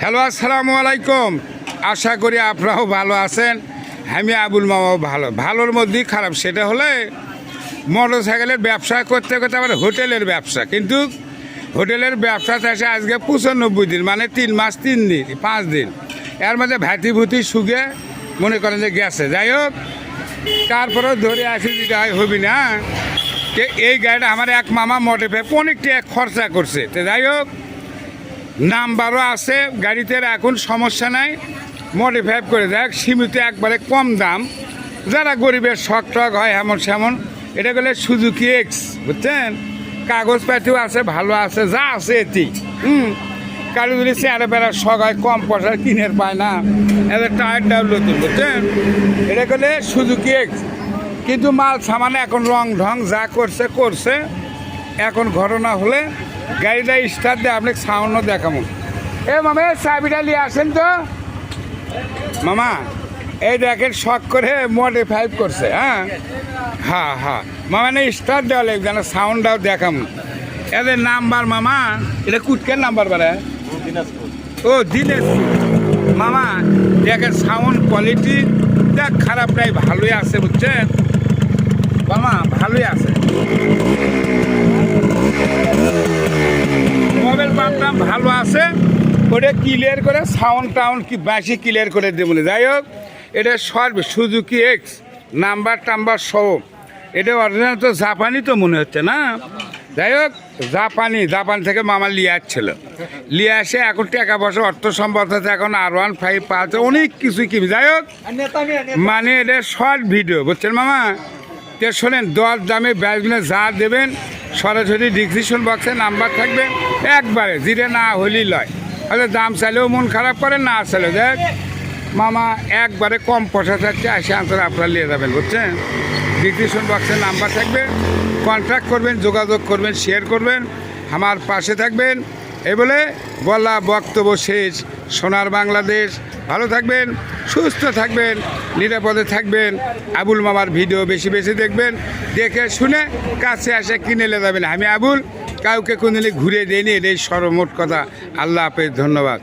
Hello, আসসালামু আলাইকুম। আশা করি আপনারাও ভালো আছেন। আমি আবুল মামাও ভালো। ভালোর মধ্যেই খারাপ, সেটা হলে মোটর সাইকেলের ব্যবসা করতে করতে আবার হোটেলের ব্যবসা। কিন্তু হোটেলের ব্যবসা চাষে আজকে পঁচানব্বই দিন মানে তিন মাস, তিন দিন, পাঁচ দিন। এর মধ্যে ভ্যাতি ভুতি সুগে মনে করেন যে গেছে। যাই হোক, তারপরেও ধরে আসি যেটা হবি না। যে এই গাড়িটা আমার এক মামা মোটে পেয়ে অনেকটা খরচা করছে। তো যাই হোক নাম্বারও আছে, গাড়িতে এখন সমস্যা নাই। মডিফাই করে দেখ, সীমিত একবারে কম দাম। যারা গরিবের শখ টক হয় এমন সেমন, এটা গেলে সুজুকি এক্স বুঝছেন? কাগজপাতিও আছে, ভালো আছে, যা আছে এটি। হুম? কারও যদি চেয়ারে বেড়ার শখ হয়, কম পয়সার কিনের পায় না। এদের টায়ার ডাউন নতুন, বুঝছেন? এটা গেলে সুজুকি এক্স কিন্তু মাল সামানে এখন রং ঢং, যা করছে করছে। এখন ঘটনা হলে গাড়িটা স্টার্ট দিয়ে আপনি সাউন্ডও দেখাবো। এ মামা চাবিটা নিয়ে আসেন তো। মামা, এই দেখেন শখ করে মডিফাই করছে হ্যাঁ? হ্যাঁ হ্যাঁ মামা, না, স্টার্ট দেওয়া লাগবে যেন সাউন্ডটাও দেখাবো। এদের নাম্বার, মামা, এটা কুটকের নাম্বার বেড়া ও দিনেশ মামা, দেখেন সাউন্ড কোয়ালিটি, দেখ, খারাপ নাই, ভালোই আছে, বুঝছেন? মামা, ভালোই আছে। ওটা ক্লিয়ার করে সাউন্ড টাউন্ড কি বেশি ক্লিয়ার করে দেবো। যাই হোক, এটা সর্ব সুজুকি এক্স নাম্বার টাম্বার সহ। এটা অরিজিনাল তো জাপানি তো মনে হচ্ছে না? যাই হোক, জাপানি, জাপান থেকে মামা লিয়ে আসছিল। লিয়ে আসে এখন টাকা পয়সা, অর্থ সম্পদ আছে, এখন আর ওয়ান ফাইভ পাচ্ছে, অনেক কিছু কিনে যাই হোক মানে এটা শর্ট ভিডিও বুঝছেন মামা? তে শোনেন, দশ দামে ব্যাগগুলো যা দেবেন, সরাসরি ডিসক্রিপশন বক্সে নাম্বার থাকবে, একবারে জিরে না হলেই লয়। হয়তো দাম চাইলেও মন খারাপ করে, না চাইলেও দেখ। মামা, একবারে কম পয়সা থাকছে, আসে আনসার আপনারা নিয়ে যাবেন, বুঝছেন? ডিসক্রিপশন বক্সের নাম্বার থাকবে কন্ট্যাক্ট করবেন, যোগাযোগ করবেন, শেয়ার করবেন, আমার পাশে থাকবেন। এ বলে বলা বক্তব্য শেষ। সোনার বাংলাদেশ। ভালো থাকবেন, সুস্থ থাকবেন, নিরাপদে থাকবেন। আবুল মামার ভিডিও বেশি বেশি দেখবেন, দেখে শুনে কাছে আসে, কিনে নিয়ে যাবেন। আমি আবুল কাউকে কোনদিনই ঘুরে দেয়নি এটাই সর্বমোট কথা। আল্লাহ হাফেজ ধন্যবাদ।